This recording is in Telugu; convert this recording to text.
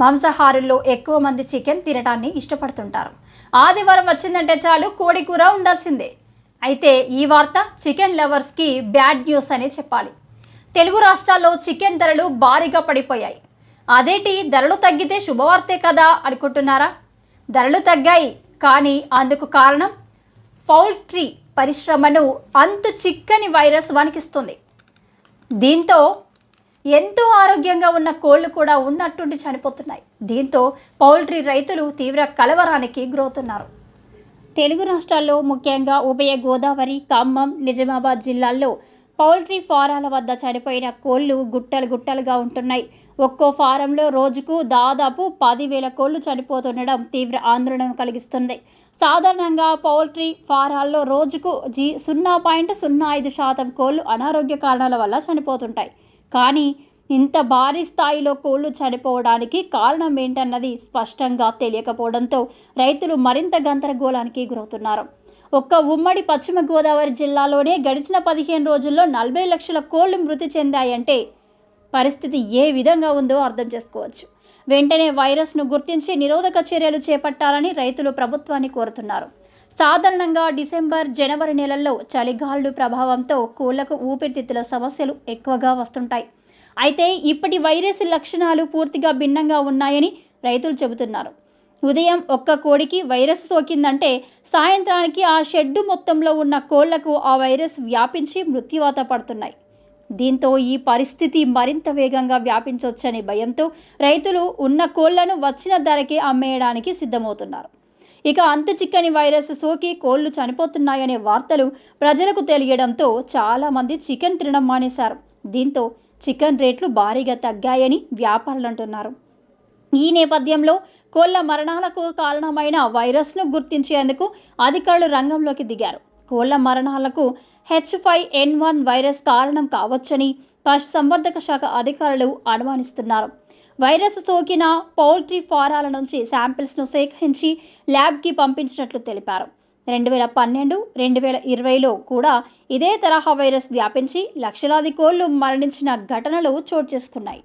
మాంసాహారుల్లో ఎక్కువ మంది చికెన్ తినడాన్ని ఇష్టపడుతుంటారు. ఆదివారం వచ్చిందంటే చాలు కోడి కూర ఉండాల్సిందే. అయితే ఈ వార్త చికెన్ లవర్స్కి బ్యాడ్ న్యూస్ అనే చెప్పాలి. తెలుగు రాష్ట్రాల్లో చికెన్ ధరలు భారీగా పడిపోయాయి. అదేటి ధరలు తగ్గితే శుభవార్తే కదా అనుకుంటున్నారా? ధరలు తగ్గాయి కానీ అందుకు కారణం? పౌల్ట్రీ పరిశ్రమను అంతు చిక్కని వైరస్ వణికిస్తుంది. దీంతో ఎంతో ఆరోగ్యంగా ఉన్న కోళ్ళు కూడా ఉన్నట్టుండి చనిపోతున్నాయి. దీంతో పౌల్ట్రీ రైతులు తీవ్ర కలవరానికి గురవుతున్నారు. తెలుగు రాష్ట్రాల్లో ముఖ్యంగా ఉభయ గోదావరి ఖమ్మం నిజామాబాద్ జిల్లాల్లో పౌల్ట్రీ ఫారాల వద్ద చనిపోయిన కోళ్ళు గుట్టలు గుట్టలుగా ఉంటున్నాయి. ఒక్కో ఫారంలో రోజుకు దాదాపు పదివేల కోళ్ళు చనిపోతుండడం తీవ్ర ఆందోళన కలిగిస్తుంది. సాధారణంగా పౌల్ట్రీ ఫారాల్లో రోజుకు జీ సున్నా పాయింట్ సున్నా ఐదు శాతం కోళ్ళు అనారోగ్య కారణాల వల్ల చనిపోతుంటాయి. కానీ ఇంత భారీ స్థాయిలో కోళ్ళు చనిపోవడానికి కారణం ఏంటన్నది స్పష్టంగా తెలియకపోవడంతో రైతులు మరింత గందరగోళానికి గురవుతున్నారు. ఒక్క ఉమ్మడి పశ్చిమ గోదావరి జిల్లాలోనే గడిచిన పదిహేను రోజుల్లో నలభై లక్షల కోళ్ళు మృతి చెందాయంటే పరిస్థితి ఏ విధంగా ఉందో అర్థం చేసుకోవచ్చు. వెంటనే వైరస్ను గుర్తించి నిరోధక చర్యలు చేపట్టాలని రైతులు ప్రభుత్వాన్ని కోరుతున్నారు. సాధారణంగా డిసెంబర్ జనవరి నెలల్లో చలిగాలుల ప్రభావంతో కోళ్ళకు ఊపిరితిత్తుల సమస్యలు ఎక్కువగా వస్తుంటాయి. అయితే ఇప్పటి వైరస్ లక్షణాలు పూర్తిగా భిన్నంగా ఉన్నాయని రైతులు చెబుతున్నారు. ఉదయం ఒక్క కోడికి వైరస్ సోకిందంటే సాయంత్రానికి ఆ షెడ్డు మొత్తంలో ఉన్న కోళ్ళకు ఆ వైరస్ వ్యాపించి మృత్యువాత పడుతున్నాయి. దీంతో ఈ పరిస్థితి మరింత వేగంగా వ్యాపించవచ్చనే భయంతో రైతులు ఉన్న కోళ్ళను వచ్చిన ధరకే అమ్మేయడానికి సిద్ధమవుతున్నారు. ఇక అంతు చిక్కని వైరస్ సోకి కోళ్ళు చనిపోతున్నాయనే వార్తలు ప్రజలకు తెలియడంతో చాలామంది చికెన్ తినడం మానేశారు. దీంతో చికెన్ రేట్లు భారీగా తగ్గాయని వ్యాపారులు అంటున్నారు. ఈ నేపథ్యంలో కోళ్ళ మరణాలకు కారణమైన వైరస్ను గుర్తించేందుకు అధికారులు రంగంలోకి దిగారు. కోళ్ళ మరణాలకు H five N one virus కారణం కావచ్చని పశుసంవర్ధక శాఖ అధికారులు అనుమానిస్తున్నారు. వైరస్ సోకిన పౌల్ట్రీ ఫారాల నుంచి శాంపిల్స్ను సేకరించి ల్యాబ్కి పంపించినట్లు తెలిపారు. రెండు వేల పన్నెండు రెండు వేల ఇరవైలో కూడా ఇదే తరహా వైరస్ వ్యాపించి లక్షలాది కోళ్ళు మరణించిన ఘటనలు చోటు చేసుకున్నాయి.